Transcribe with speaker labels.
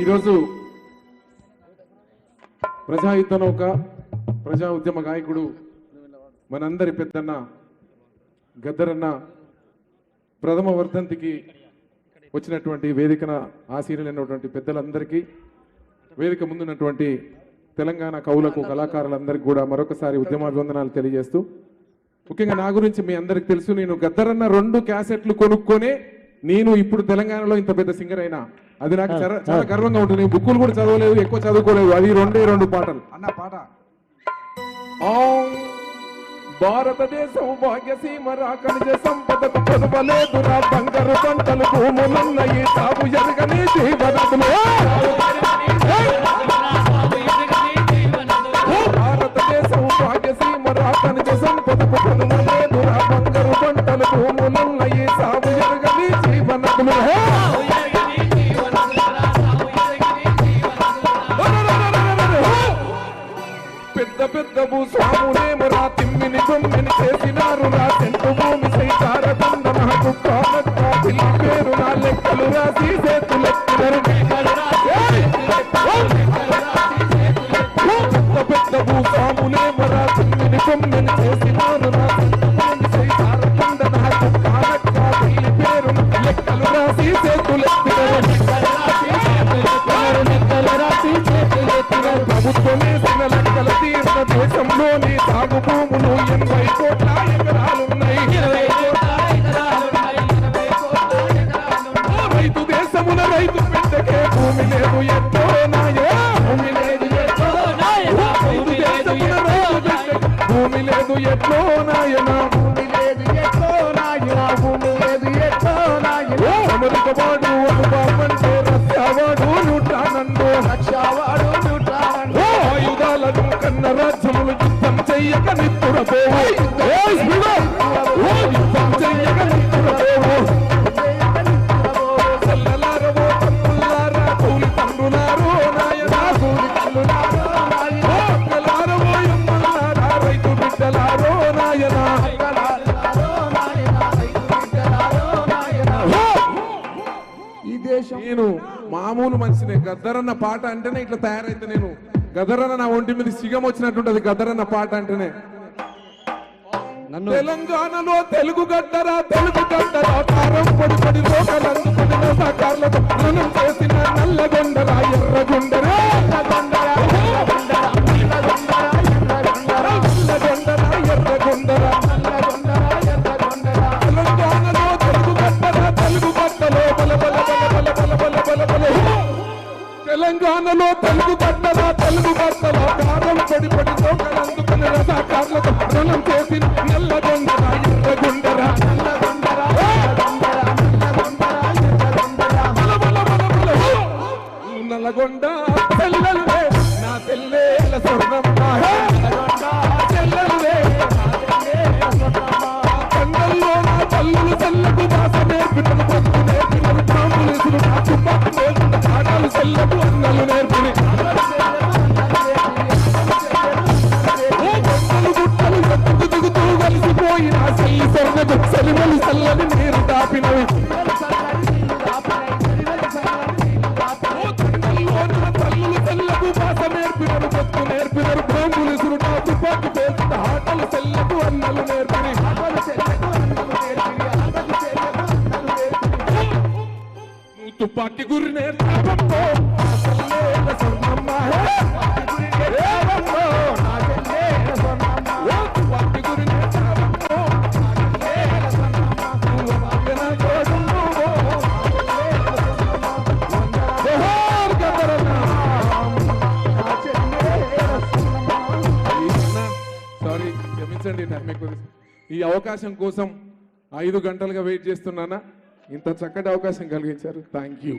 Speaker 1: ఈరోజు ప్రజాయుద్ధ నౌక ప్రజా ఉద్యమ గాయకుడు మనందరి పెద్దన్న గద్దరన్న ప్రథమ వర్ధంతికి వచ్చినటువంటి వేదికన ఆశీనులైనటువంటి పెద్దలందరికీ వేదిక ముందున్నటువంటి తెలంగాణ కవులకు కళాకారులందరికీ కూడా మరొకసారి ఉద్యమాభివందనాలు తెలియజేస్తూ ముఖ్యంగా నా గురించి మీ అందరికి తెలుసు నేను గద్దరన్న రెండు క్యాసెట్లు కొనుక్కొనే నేను ఇప్పుడు తెలంగాణలో ఇంత పెద్ద సింగర్ అయినా. అది నాకు చాలా- గర్వంగా ఉంటుంది. నేను బుక్కులు కూడా చదవలేదు ఎక్కువ చదువుకోలేదు. అది రెండే రెండు పాటలు
Speaker 2: అన్న పాట.
Speaker 1: ఆ భారతదేశం భాగ్యసీమ రాకనిజ సంపదకు కొనువలేదురా బంగారు పంటలు భూములున్నాయి తాము ఎరగని జీవనదులు. భారతదేశం భాగ్యసీమ రాకనిజ సంపదకు కొనువలేదురా ప్రభుత్వమే తన లెక్కల తీర్చిన దేశంలోని సాగు భూములు ఎనభై కోట్ల ఎకరాలున్నాయి రైతు దేశమున రైతు బిడ్డకే భూమి లేదు. ఎంతో భూమి లేదు ఎట్లో నాయన.
Speaker 2: భూమి లేదు ఎక్కో నాయన. భూమి లేదు ఎక్కో నాయన.
Speaker 1: అమెరిక వాడు అనుభవమంటే రష్యావాడు న్యూట్రానండు
Speaker 2: లక్షవాడు నూటాడు
Speaker 1: ఓ ఆయుధాలను కన్న రాజ్యములు యుద్ధం చెయ్యక నిత్తురపోవు నేను మామూలు మనిషినే. గద్దరన్న పాట అంటేనే ఇట్లా తయారైతే నేను. గద్దరన్న నా ఒంటి మీద సిగం వచ్చినట్టుంటది గద్దరన్న పాట అంటేనే. తెలంగాణలో తెలుగు గడ్డరా తెలుగు గడ్డరా కారం పొడి పొడి లోకలందుకుని తెలుగులో తెలుగు పట్టల తెలుగు పట్టల కాలం పడి పొడితో కలందుకుని రథాకారులతో రణం చేసి నల్ల నల్లగొండ తెల్లలే నా తెల్లే స్వర్ణం సెలిమలి చల్లని నీరు దాపినవి ఓ కొండల్లో నా తల్లులు తెల్లకు భాష నేర్పినరు బతుకు నేర్పినరు కాంబులేసులు నాకు పట్టు పేర్చిన ఆటలు తెల్లకు అన్నలు నేర్పిని నువ్వు తుపాకి గురి నేర్పో క్షమించండి మీకు ఈ అవకాశం కోసం ఐదు గంటలుగా వెయిట్ చేస్తున్నానా ఇంత చక్కటి అవకాశం కలిగించారు. Thank you